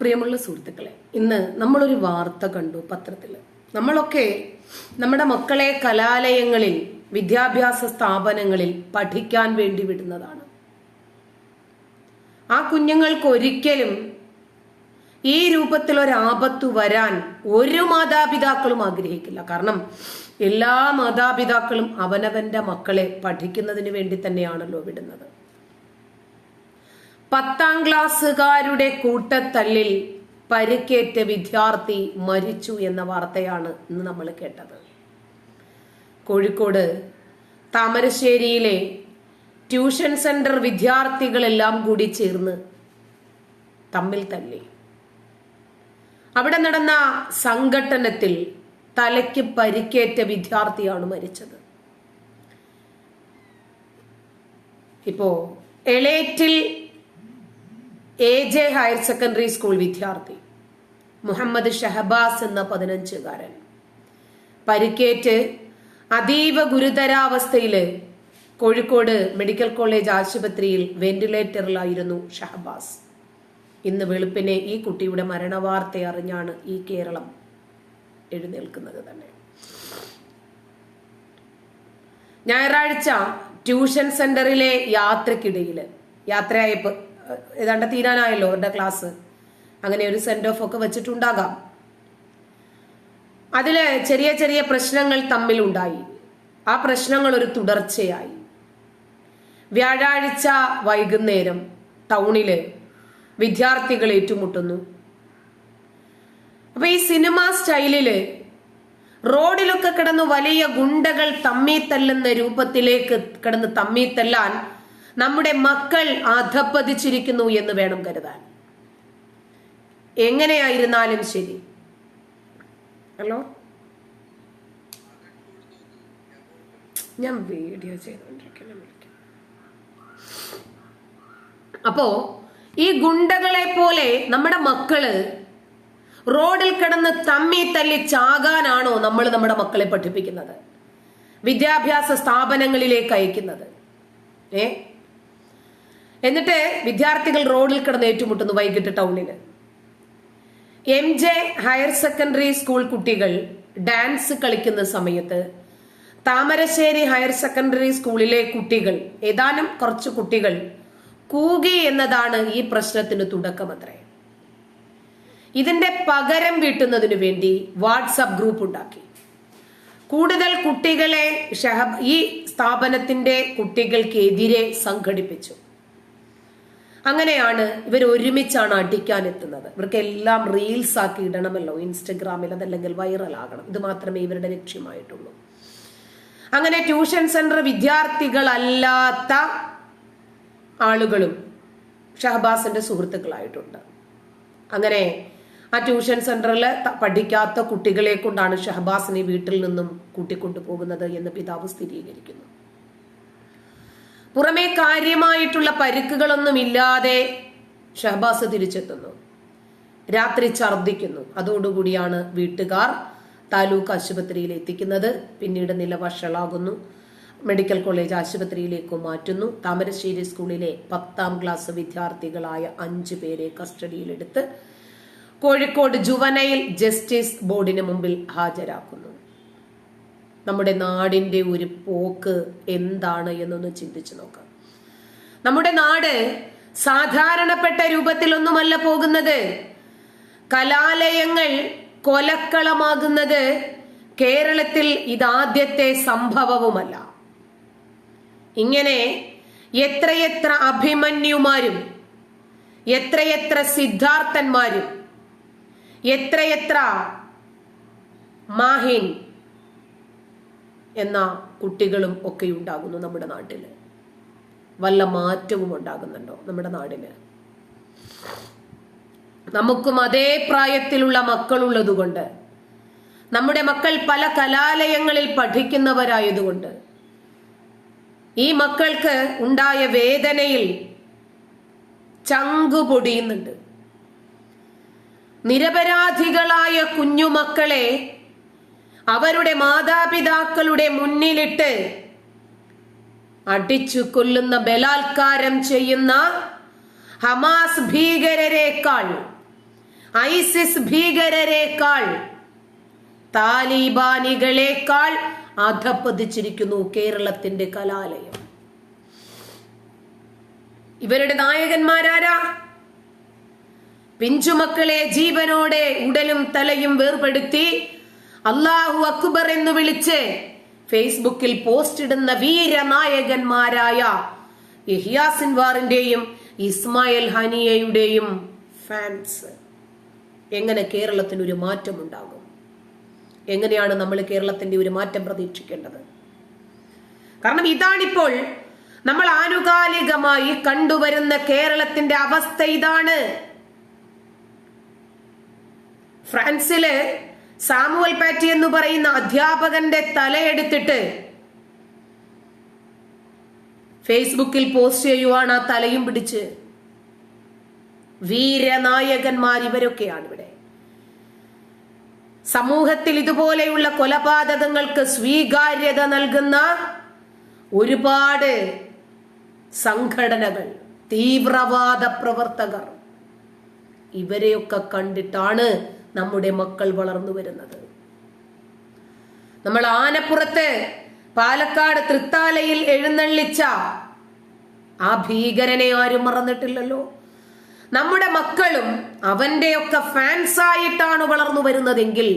പ്രിയമുള്ള സുഹൃത്തുക്കളെ ഇന്ന് നമ്മളൊരു വാർത്ത കണ്ടു പത്രത്തിൽ നമ്മളൊക്കെ നമ്മുടെ മക്കളെ കലാലയങ്ങളിൽ വിദ്യാഭ്യാസ സ്ഥാപനങ്ങളിൽ പഠിക്കാൻ വേണ്ടി വിടുന്നതാണ്. ആ കുഞ്ഞുങ്ങൾക്ക് ഒരിക്കലും ഈ രൂപത്തിൽ ഒരാപത്തു വരാൻ ഒരു മാതാപിതാക്കളും ആഗ്രഹിക്കില്ല. കാരണം എല്ലാ മാതാപിതാക്കളും അവനവന്റെ മക്കളെ പഠിക്കുന്നതിന് വേണ്ടി തന്നെയാണല്ലോ വിടുന്നത്. പത്താം ക്ലാസ്സുകാരുടെ കൂട്ടത്തല്ലിൽ പരിക്കേറ്റ വിദ്യാർത്ഥി മരിച്ചു എന്ന വാർത്തയാണ് ഇന്ന് നമ്മൾ കേട്ടത്. കോഴിക്കോട് താമരശ്ശേരിയിലെ ട്യൂഷൻ സെന്റർ വിദ്യാർത്ഥികളെല്ലാം കൂടി ചേർന്ന് തമ്മിൽ തല്ലി. അവിടെ നടന്ന സംഘട്ടനത്തിൽ തലയ്ക്ക് പരിക്കേറ്റ വിദ്യാർത്ഥിയാണ് മരിച്ചത്. ഇപ്പോ Elettil A J higher secondary school വിദ്യാർത്ഥി മുഹമ്മദ് ഷഹബാസ് എന്ന പതിനഞ്ചുകാരൻ. പരിക്കേറ്റ് അതീവ ഗുരുതരാവസ്ഥയിൽ കോഴിക്കോട് മെഡിക്കൽ കോളേജ് ആശുപത്രിയിൽ വെന്റിലേറ്ററിലായിരുന്നു ഷഹബാസ്. ഇന്ന് വെളുപ്പിനെ ഈ കുട്ടിയുടെ മരണവാർത്ത അറിഞ്ഞാണ് ഈ കേരളം എഴുന്നേൽക്കുന്നത് തന്നെ. ഞായറാഴ്ച ട്യൂഷൻ സെന്ററിലെ യാത്രക്കിടയിൽ യാത്രയായപ്പോൾ ഏതാണ്ട് തീരാനായല്ലോ അവരുടെ ക്ലാസ്. അങ്ങനെ ഒരു സെൻഡ് ഓഫ് ഒക്കെ വെച്ചിട്ടുണ്ടാകാം. അതിൽ ചെറിയ ചെറിയ പ്രശ്നങ്ങൾ തമ്മിലുണ്ടായി. ആ പ്രശ്നങ്ങൾ ഒരു തുടർച്ചയായി. വ്യാഴാഴ്ച വൈകുന്നേരം ടൗണിൽ വിദ്യാർത്ഥികൾ ഏറ്റുമുട്ടുന്നു. അപ്പൊ ഈ സിനിമ സ്റ്റൈലിൽ റോഡിലൊക്കെ കിടന്ന് വലിയ ഗുണ്ടകൾ തമ്മി തല്ലുന്ന രൂപത്തിലേക്ക് കിടന്ന് തമ്മി തല്ലാൻ നമ്മുടെ മക്കൾ അധപ്പതിച്ചിരിക്കുന്നു എന്ന് വേണം കരുതാൻ. എങ്ങനെയായിരുന്നാലും ശരി. ഹലോ? ഞാൻ വീഡിയോ ചെയ്തോണ്ടിരിക്കുന്നു അപ്പോ ഈ ഗുണ്ടകളെ പോലെ നമ്മുടെ മക്കൾ റോഡിൽ കിടന്ന് തമ്മി തല്ലി ചാകാനാണോ നമ്മൾ നമ്മുടെ മക്കളെ പഠിപ്പിക്കുന്നത്? വിദ്യാഭ്യാസ സ്ഥാപനങ്ങളിലേക്ക് അയക്കുന്നത്. ഏ? എന്നിട്ട് വിദ്യാർത്ഥികൾ റോഡിൽ കിടന്ന് ഏറ്റുമുട്ടുന്നു വൈകിട്ട് ടൗണിൽ M J higher secondary school കുട്ടികൾ ഡാൻസ് കളിക്കുന്ന സമയത്ത് താമരശ്ശേരി ഹയർ സെക്കൻഡറി സ്കൂളിലെ കുട്ടികൾ ഏതാനും കുറച്ച് കുട്ടികൾ കൂകി എന്നതാണ് ഈ പ്രശ്നത്തിന് തുടക്കമത്രേ. ഇതിന്റെ പകരം വീട്ടുന്നതിനു വേണ്ടി വാട്സപ്പ് ഗ്രൂപ്പ് ഉണ്ടാക്കി. കൂടുതൽ കുട്ടികളെ ഈ സ്ഥാപനത്തിന്റെ കുട്ടികൾക്കെതിരെ സംഘടിപ്പിച്ചു. അങ്ങനെയാണ് ഇവർ ഒരുമിച്ചാണ് അടിക്കാൻ എത്തുന്നത് ഇവർക്ക് എല്ലാം റീൽസ് ആക്കി ഇടണമല്ലോ ഇൻസ്റ്റഗ്രാമിൽ അതല്ലെങ്കിൽ വൈറൽ ആകണം. ഇത് മാത്രമേ ഇവരുടെ ലക്ഷ്യമായിട്ടുള്ളൂ. അങ്ങനെ ട്യൂഷൻ സെന്റർ വിദ്യാർത്ഥികളല്ലാത്ത ആളുകളും ഷഹബാസിന്റെ സുഹൃത്തുക്കളായിട്ടുണ്ട്. അങ്ങനെ ആ ട്യൂഷൻ സെന്ററിൽ പഠിക്കാത്ത കുട്ടികളെ കൊണ്ടാണ് ഷഹബാസിനെ വീട്ടിൽ നിന്നും കൂട്ടിക്കൊണ്ടു പോകുന്നത് എന്ന് പിതാവ് സ്ഥിരീകരിക്കുന്നു. പുറമെ കാര്യമായിട്ടുള്ള പരുക്കുകളൊന്നുമില്ലാതെ ഷഹബാസ് തിരിച്ചെത്തുന്നു. രാത്രി ഛർദ്ദിക്കുന്നു. അതോടുകൂടിയാണ് വീട്ടുകാർ താലൂക്ക് ആശുപത്രിയിൽ എത്തിക്കുന്നത്. പിന്നീട് നില വഷളാകുന്നു. മെഡിക്കൽ കോളേജ് ആശുപത്രിയിലേക്ക് മാറ്റുന്നു. താമരശ്ശേരി സ്കൂളിലെ പത്താം ക്ലാസ് വിദ്യാർത്ഥികളായ അഞ്ചു പേരെ കസ്റ്റഡിയിലെടുത്ത് കോഴിക്കോട് ജുവനൈൽ ജസ്റ്റിസ് ബോർഡിന് മുമ്പിൽ ഹാജരാക്കുന്നു. നമ്മുടെ നാടിന്റെ ഒരു പോക്ക് എന്താണ് എന്നൊന്ന് ചിന്തിച്ചു നോക്കാം. നമ്മുടെ നാട് സാധാരണപ്പെട്ട രൂപത്തിലൊന്നുമല്ല പോകുന്നത്. കലാലയങ്ങൾ കൊലക്കളമാകുന്നത് കേരളത്തിൽ ഇതാദ്യത്തെ സംഭവവുമല്ല. ഇങ്ങനെ എത്രയെത്ര അഭിമന്യുമാരും എത്രയെത്ര സിദ്ധാർത്ഥന്മാരും എത്രയെത്ര മാഹിൻ എന്ന കുട്ടികളും ഒക്കെ ഉണ്ടാകുന്നു നമ്മുടെ നാട്ടിൽ വല്ല മാറ്റവും ഉണ്ടാകുന്നുണ്ടോ നമ്മുടെ നാടിന് നമുക്കും അതേ പ്രായത്തിലുള്ള മക്കളുള്ളതുകൊണ്ട് നമ്മുടെ മക്കൾ പല കലാലയങ്ങളിൽ പഠിക്കുന്നവരായതുകൊണ്ട് ഈ മക്കൾക്ക് ഉണ്ടായ വേദനയിൽ ചങ്കു പൊടിയുന്നുണ്ട്. നിരപരാധികളായ കുഞ്ഞുമക്കളെ അവരുടെ മാതാപിതാക്കളുടെ മുന്നിലിട്ട് അടിച്ചു കൊല്ലുന്ന ബലാത്കാരം ചെയ്യുന്ന ഹമാസ് ഭീകരരെക്കാൾ ഐസിസ് ഭീകരരെക്കാൾ താലിബാനികളെക്കാൾ അധപ്പതിച്ചിരിക്കുന്നു കേരളത്തിന്റെ കലാലയം. ഇവരുടെ നായകന്മാരാരാ? പിഞ്ചുമക്കളെ ജീവനോടെ ഉടലും തലയും വേർപെടുത്തി അള്ളാഹു അക്ബർ എന്ന് വിളിച്ച് ഫേസ്ബുക്കിൽ പോസ്റ്റ് ഇടുന്ന വീരനായകന്മാരായ യഹിയ സിൻവാറിന്റെയും ഇസ്മായിൽ ഹനിയയുടെയും ഫാൻസ് എങ്ങനെ കേരളത്തിന് ഒരു മാറ്റം ഉണ്ടാകും എങ്ങനെയാണ് നമ്മൾ കേരളത്തിന്റെ ഒരു മാറ്റം പ്രതീക്ഷിക്കേണ്ടത്? കാരണം ഇതാണിപ്പോൾ നമ്മൾ ആനുകാലികമായി കണ്ടുവരുന്ന കേരളത്തിന്റെ അവസ്ഥ ഇതാണ്. ഫ്രാൻസിൽ സാമുവൽ പാറ്റി എന്ന് പറയുന്ന അധ്യാപകന്റെ തലയെടുത്തിട്ട് ഫേസ്ബുക്കിൽ പോസ്റ്റ് ചെയ്യുവാണ് ആ തലയും പിടിച്ച്. വീരനായകന്മാർ ഇവരൊക്കെയാണ് ഇവിടെ. സമൂഹത്തിൽ ഇതുപോലെയുള്ള കൊലപാതകങ്ങൾക്ക് സ്വീകാര്യത നൽകുന്ന ഒരുപാട് സംഘടനകൾ തീവ്രവാദ പ്രവർത്തകർ ഇവരെയൊക്കെ കണ്ടിട്ടാണ് നമ്മുടെ മക്കൾ വളർന്നു വരുന്നത്. നമ്മൾ ആനപ്പുറത്ത് പാലക്കാട് തൃത്താലയിൽ എഴുന്നള്ളിച്ച ആ ഭീകരനെ ആരും മറന്നിട്ടില്ലല്ലോ. നമ്മുടെ മക്കളും അവന്റെയൊക്കെ ഫാൻസ് ആയിട്ടാണ് വളർന്നു വരുന്നതെങ്കിൽ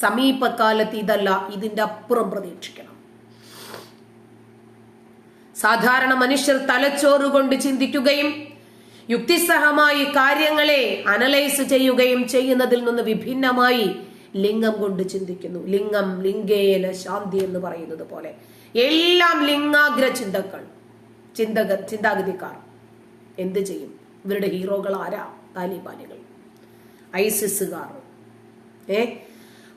സമീപകാലത്ത് ഇതല്ല ഇതിന്റെ അപ്പുറം പ്രതീക്ഷിക്കണം. സാധാരണ മനുഷ്യർ തലച്ചോറ് കൊണ്ട് ചിന്തിക്കുകയും യുക്തിസഹമായി കാര്യങ്ങളെ അനലൈസ് ചെയ്യുകയും ചെയ്യുന്നതിൽ നിന്ന് വിഭിന്നമായി ലിംഗം കൊണ്ട് ചിന്തിക്കുന്നു. ലിംഗം ലിംഗേന ശാന്തി എന്ന് പറയുന്നത് പോലെ. എല്ലാം ലിംഗാഗ്ര ചിന്തകൾ. ചിന്തക ചിന്താഗതിക്കാർ. എന്ത് ചെയ്യും? ഇവരുടെ ഹീറോകൾ ആരാ? താലിബാനികൾ. ഐസിസുകാർ. ഏ?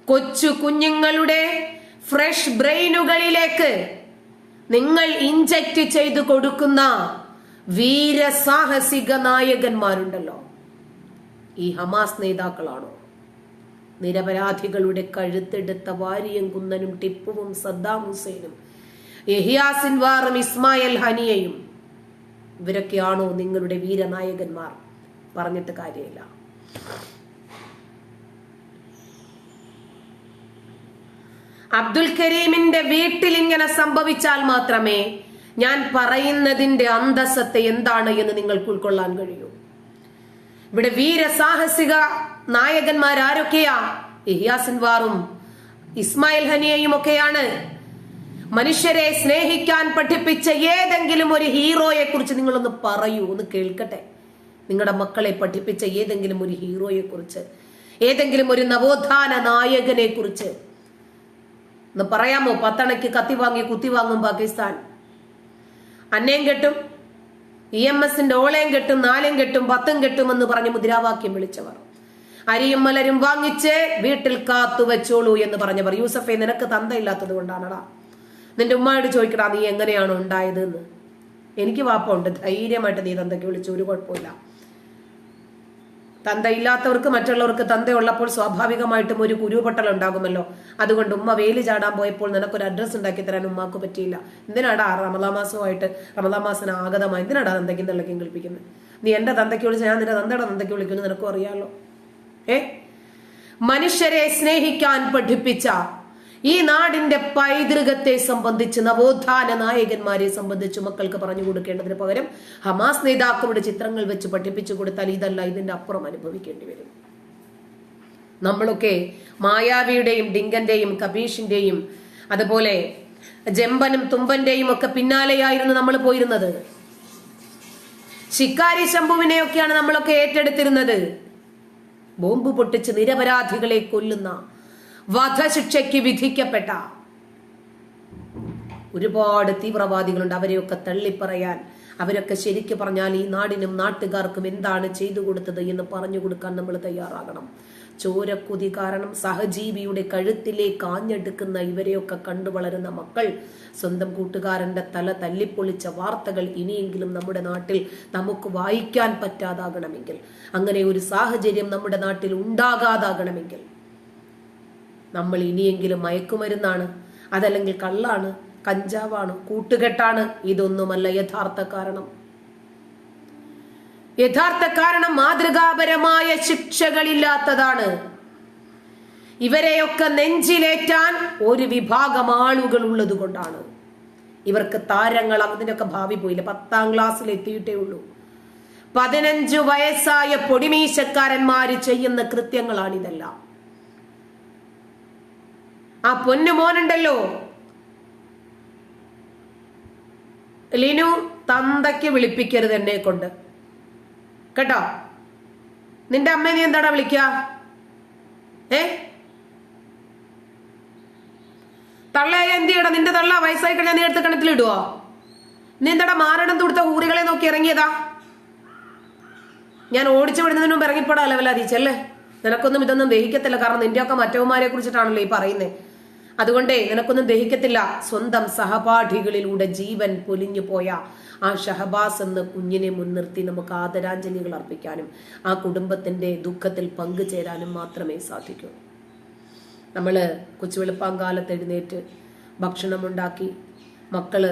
കൊച്ചു കുഞ്ഞുങ്ങളുടെ ഫ്രഷ് ബ്രെയിനുകളിലേക്ക് നിങ്ങൾ ഇഞ്ചക്ട് ചെയ്തു കൊടുക്കുന്ന വീരസാഹസിക നായകന്മാരുണ്ടല്ലോ. ഈ ഹമാസ് നേതാക്കളാണോ? നിരപരാധികളുടെ കഴുത്തെടുത്ത വാരിയം കുന്നനും ടിപ്പുവും സദ്ദാം ഹുസൈനും യഹിയാസിൻവാറും ഇസ്മായിൽ ഹനിയയും ഇവരൊക്കെയാണോ നിങ്ങളുടെ വീരനായകന്മാർ? പറഞ്ഞിട്ട് കാര്യമില്ല. അബ്ദുൽ കരീമിന്റെ വീട്ടിൽ ഇങ്ങനെ സംഭവിച്ചാൽ മാത്രമേ ഞാൻ പറയുന്നതിന്റെ അന്തസ്സത്തെ എന്താണ് എന്ന് നിങ്ങൾക്ക് ഉൾക്കൊള്ളാൻ കഴിയൂ. ഇവിടെ വീരസാഹസിക നായകന്മാർ ആരൊക്കെയാ? ഇഹിയാസിൻവാറും ഇസ്മായിൽ ഹനിയയും ഒക്കെയാണ്. മനുഷ്യരെ സ്നേഹിക്കാൻ പഠിപ്പിച്ച ഏതെങ്കിലും ഒരു ഹീറോയെ കുറിച്ച് നിങ്ങളൊന്ന് പറയൂ ഒന്ന് കേൾക്കട്ടെ. നിങ്ങളുടെ മക്കളെ പഠിപ്പിച്ച ഏതെങ്കിലും ഒരു ഹീറോയെ കുറിച്ച് ഏതെങ്കിലും ഒരു നവോത്ഥാന നായകനെ കുറിച്ച് ഒന്ന് പറയാമോ? പത്തണയ്ക്ക് കത്തി വാങ്ങി കുത്തി വാങ്ങും പാകിസ്ഥാൻ. അന്നയും കെട്ടും. ഇ എം എസിന്റെ ഓളയും കെട്ടും നാലും കെട്ടും പത്തും കെട്ടും എന്ന് പറഞ്ഞ് മുദ്രാവാക്യം വിളിച്ചവർ. അരിയും മലരും വാങ്ങിച്ച് വീട്ടിൽ കാത്തു വെച്ചോളൂ എന്ന് പറഞ്ഞവർ. യൂസഫെ നിനക്ക് തന്തയില്ലാത്തത് കൊണ്ടാണടാ. നിന്റെ ഉമ്മയോട് ചോദിക്കടാ നീ എങ്ങനെയാണ് ഉണ്ടായത് എന്ന് എനിക്ക് വാപ്പുണ്ട് ധൈര്യമായിട്ട് നീ തന്തയ്ക്ക് വിളിച്ചു. ഒരു കുഴപ്പമില്ല തന്തയില്ലാത്തവർക്ക് മറ്റുള്ളവർക്ക് തന്തയുള്ളപ്പോൾ സ്വാഭാവികമായിട്ടും ഒരു കുരുപൊട്ടൽ ഉണ്ടാകുമല്ലോ. അതുകൊണ്ട് ഉമ്മ വേലി ചാടാൻ പോയപ്പോൾ നിനക്കൊരു അഡ്രസ്സ് ഉണ്ടാക്കി തരാൻ ഉമ്മാക്ക് പറ്റിയില്ല. എന്തിനാടാ റമദാ മാസമായിട്ട് റമദാ മാസന ആഗതമായി? എന്തിനാടാ തന്തയ്ക്ക് തള്ളയ്ക്കും കളിപ്പിക്കുന്നത് നീ എന്റെ തന്തയ്ക്ക് വിളിച്ച ഞാൻ നിന്റെ തന്തയുടെ തന്തയ്ക്ക് വിളിക്കുന്നു നിനക്കും അറിയാലോ ഏ? മനുഷ്യരെ സ്നേഹിക്കാൻ പഠിപ്പിച്ച ഈ നാടിന്റെ പൈതൃകത്തെ സംബന്ധിച്ച് നവോത്ഥാന നായകന്മാരെ സംബന്ധിച്ച് മക്കൾക്ക് പറഞ്ഞു കൊടുക്കേണ്ടതിന് പകരം ഹമാസ് നേതാക്കളുടെ ചിത്രങ്ങൾ വെച്ച് പഠിപ്പിച്ചു കൊടുത്താൽ ഇതല്ല ഇതിന്റെ അപ്പുറം അനുഭവിക്കേണ്ടി വരും. നമ്മളൊക്കെ മായാവിയുടെയും ഡിങ്കന്റെയും കബീഷിന്റെയും അതുപോലെ ജമ്പനും തുമ്പന്റെയും ഒക്കെ പിന്നാലെയായിരുന്നു നമ്മൾ പോയിരുന്നത്. ശിക്കാരി ശംഭുവിനെയൊക്കെയാണ് നമ്മളൊക്കെ ഏറ്റെടുത്തിരുന്നത്. ബോംബ് പൊട്ടിച്ച് നിരപരാധികളെ കൊല്ലുന്ന വധശിക്ഷയ്ക്ക് വിധിക്കപ്പെട്ട ഒരുപാട് തീവ്രവാദികളുണ്ട്. അവരെയൊക്കെ തള്ളിപ്പറയാൻ അവരൊക്കെ ശരിക്ക് പറഞ്ഞാൽ ഈ നാടിനും നാട്ടുകാർക്കും എന്താണ് ചെയ്തു കൊടുത്തത് എന്ന് പറഞ്ഞു കൊടുക്കാൻ നമ്മൾ തയ്യാറാകണം. ചോരക്കുതി കാരണം സഹജീവിയുടെ കഴുത്തിലെ ആഞ്ഞെടുക്കുന്ന ഇവരെയൊക്കെ കണ്ടു വളരുന്ന മക്കൾ സ്വന്തം കൂട്ടുകാരന്റെ തല തല്ലിപ്പൊളിച്ച വാർത്തകൾ ഇനിയെങ്കിലും നമ്മുടെ നാട്ടിൽ നമുക്ക് വായിക്കാൻ പറ്റാതാകണമെങ്കിൽ അങ്ങനെ ഒരു സാഹചര്യം നമ്മുടെ നാട്ടിൽ ഉണ്ടാകാതാകണമെങ്കിൽ നമ്മൾ ഇനിയെങ്കിലും മയക്കുമരുന്നാണ് അതല്ലെങ്കിൽ കള്ളാണ് കഞ്ചാവാണ് കൂട്ടുകെട്ടാണ്. ഇതൊന്നുമല്ല യഥാർത്ഥ കാരണം. യഥാർത്ഥ കാരണം മാതൃകാപരമായ ശിക്ഷകളില്ലാത്തതാണ്. ഇവരെയൊക്കെ നെഞ്ചിലേറ്റാൻ ഒരു വിഭാഗം ആളുകൾ ഉള്ളത് കൊണ്ടാണ്. ഇവർക്ക് താരങ്ങൾ അതിനൊക്കെ ഭാവി പോയില്ല. പത്താം ക്ലാസ്സിൽ എത്തിയിട്ടേ ഉള്ളൂ. പതിനഞ്ചു വയസ്സായ പൊടിമീശക്കാരന്മാര് ചെയ്യുന്ന കൃത്യങ്ങളാണിതെല്ലാം. ആ പൊന്നു മോനുണ്ടല്ലോ. ലിനു തന്തയ്ക്ക് വിളിപ്പിക്കരുത് എന്നെ കൊണ്ട്. കേട്ടോ? നിന്റെ അമ്മ നീ എന്താടാ വിളിക്ക? ഏ? തള്ളയായ എന്ത് ചെയ്യടാ നിന്റെ തള്ള വയസ്സായി കഴിഞ്ഞാൽ നീ എടുത്ത് കിണറ്റിലിടുവോ നീ എന്താടാ മാരണം തുടുത്ത ഊറികളെ നോക്കി ഇറങ്ങിയതാ? ഞാൻ ഓടിച്ചു വിടുന്നതിന് മുമ്പ് ഇറങ്ങിപ്പോടാ ലെവലാതീച്ചല്ലേ നിനക്കൊന്നും ഇതൊന്നും ദഹിക്കത്തില്ല. കാരണം നിന്റെയൊക്കെ മറ്റവന്മാരെ കുറിച്ചിട്ടാണല്ലോ ഈ പറയുന്നത് അതുകൊണ്ടേ നിനക്കൊന്നും ദഹിക്കത്തില്ല. സ്വന്തം സഹപാഠികളിലൂടെ ജീവൻ പൊലിഞ്ഞു പോയ ആ ഷഹബാസ് എന്ന കുഞ്ഞിനെ മുൻനിർത്തി നമുക്ക് ആദരാഞ്ജലികൾ അർപ്പിക്കാനും ആ കുടുംബത്തിന്റെ ദുഃഖത്തിൽ പങ്കുചേരാനും മാത്രമേ സാധിക്കൂ. നമ്മൾ കൊച്ചുവെളുപ്പാങ്കാലത്ത് എഴുന്നേറ്റ് ഭക്ഷണമുണ്ടാക്കി മക്കൾ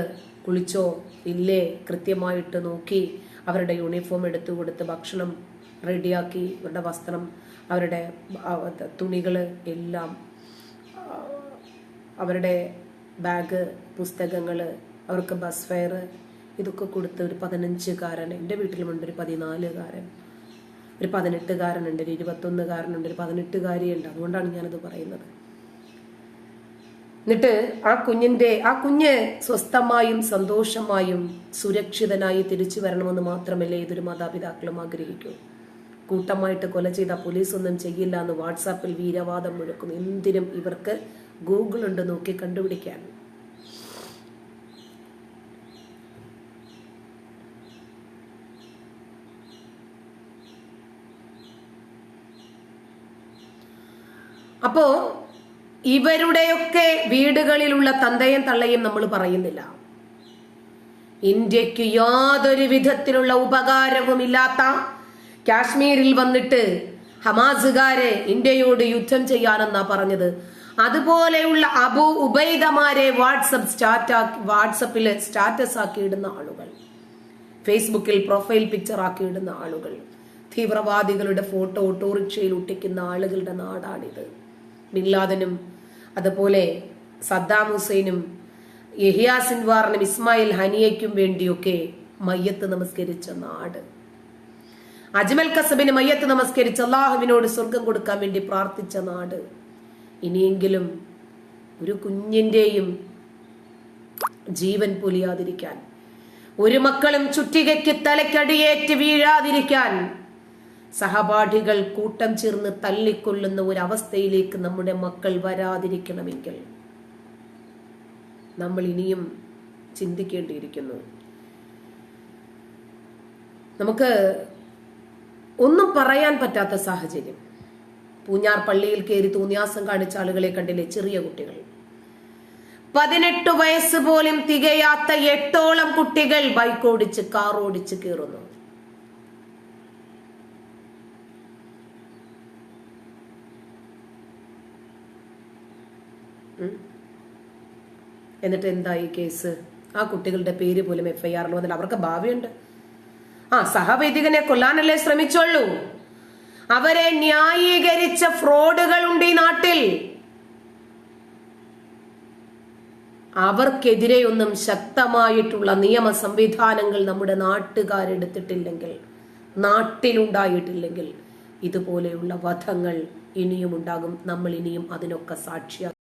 കുളിച്ചോ ഇല്ലേ കൃത്യമായിട്ട് നോക്കി അവരുടെ യൂണിഫോം എടുത്തു കൊടുത്ത് ഭക്ഷണം റെഡിയാക്കി അവരുടെ വസ്ത്രം അവരുടെ തുണികൾ എല്ലാം അവരുടെ ബാഗ് പുസ്തകങ്ങൾ അവർക്ക് ബസ് ഫെയർ ഇതൊക്കെ കൊടുത്ത് ഒരു പതിനഞ്ചുകാരൻ എന്റെ വീട്ടിലുമുണ്ട് ഒരു പതിനാലുകാരൻ. ഒരു പതിനെട്ടുകാരനുണ്ട് ഒരു ഇരുപത്തൊന്നുകാരനുണ്ട് ഒരു പതിനെട്ടുകാരിയുണ്ട്. അതുകൊണ്ടാണ് ഞാനത് പറയുന്നത്. എന്നിട്ട് ആ കുഞ്ഞിന്റെ ആ കുഞ്ഞ് സ്വസ്ഥമായും സന്തോഷമായും സുരക്ഷിതനായി തിരിച്ചു വരണമെന്ന് മാത്രമല്ലേ ഇതൊരു മാതാപിതാക്കളും ആഗ്രഹിക്കൂ? കൂട്ടമായിട്ട് കൊല ചെയ്ത പോലീസ് ഒന്നും ചെയ്യില്ല എന്ന് വാട്സാപ്പിൽ വീരവാദം മുഴക്കും എന്തിനും ഇവർക്ക് ഗൂഗിൾ ഉണ്ട് നോക്കി കണ്ടുപിടിക്കാൻ. അപ്പോ ഇവരുടെയൊക്കെ വീടുകളിലുള്ള തന്തയും തള്ളയും നമ്മൾ പറയുന്നില്ല. ഇന്ത്യയ്ക്ക് യാതൊരു വിധത്തിലുള്ള ഉപകാരവും ഇല്ലാത്ത കാശ്മീരിൽ വന്നിട്ട് ഹമാസുകാരെ ഇന്ത്യയോട് യുദ്ധം ചെയ്യാനെന്നാ പറഞ്ഞത്. അതുപോലെയുള്ള അബു ഉബൈദമാരെ വാട്സപ്പ് സ്റ്റാറ്റാ വാട്സപ്പിൽ സ്റ്റാറ്റസ് ആക്കി ഇടുന്ന ആളുകൾ. ഫേസ്ബുക്കിൽ പ്രൊഫൈൽ പിക്ചർ ആക്കി ഇടുന്ന ആളുകൾ. തീവ്രവാദികളുടെ ഫോട്ടോ ഓട്ടോറിക്ഷയിൽ ഒട്ടിക്കുന്ന ആളുകളുടെ നാടാണിത്. ബിൻലാദനും അതുപോലെ സദ്ദാം ഹുസൈനും യഹിയ സിൻവാറിനും ഇസ്മായിൽ ഹനിയയ്ക്കും വേണ്ടിയൊക്കെ മയ്യത്ത് നമസ്കരിച്ച നാട്. അജ്മൽ കസബിന് മയ്യത്ത് നമസ്കരിച്ച് അള്ളാഹുവിനോട് സ്വർഗം കൊടുക്കാൻ വേണ്ടി പ്രാർത്ഥിച്ച നാട്. ഇനിയെങ്കിലും ഒരു കുഞ്ഞിന്റെയും ജീവൻ പൊലിയാതിരിക്കാൻ ഒരു മക്കളും ചുറ്റികയ്ക്ക് തലക്കടിയേറ്റ് വീഴാതിരിക്കാൻ സഹപാഠികൾ കൂട്ടം ചേർന്ന് തല്ലിക്കൊല്ലുന്ന ഒരു അവസ്ഥയിലേക്ക് നമ്മുടെ മക്കൾ വരാതിരിക്കണമെങ്കിൽ നമ്മൾ ഇനിയും ചിന്തിക്കേണ്ടിയിരിക്കുന്നു. നമുക്ക് ഒന്നും പറയാൻ പറ്റാത്ത സാഹചര്യം. പൂഞ്ഞാർ പള്ളിയിൽ കയറി തൂന്യാസം കാണിച്ച ആളുകളെ കണ്ടില്ലേ ചെറിയ കുട്ടികൾ. പതിനെട്ട് വയസ്സ് പോലും തികയാത്ത എട്ടോളം കുട്ടികൾ ബൈക്ക് ഓടിച്ച് കാർ ഓടിച്ച് കയറുന്നു എന്നിട്ട് എന്തായി കേസ്? ആ കുട്ടികളുടെ പേര് പോലും എഫ്ഐആറിൽ വന്നില്ല. അവർക്ക് ഭാവിയുണ്ട്. ആ സഹവൈദികനെ കൊല്ലാനല്ലേ ശ്രമിച്ചോളൂ അവരെ ന്യായീകരിച്ച ഫ്രോഡുകളുണ്ട് ഈ നാട്ടിൽ. അവർക്കെതിരെയൊന്നും ശക്തമായിട്ടുള്ള നിയമ സംവിധാനങ്ങൾ നമ്മുടെ നാട്ടുകാരെടുത്തിട്ടില്ലെങ്കിൽ നാട്ടിലുണ്ടായിട്ടില്ലെങ്കിൽ ഇതുപോലെയുള്ള വധങ്ങൾ ഇനിയും ഉണ്ടാകും നമ്മൾ ഇനിയും അതിനൊക്കെ സാക്ഷിയാകും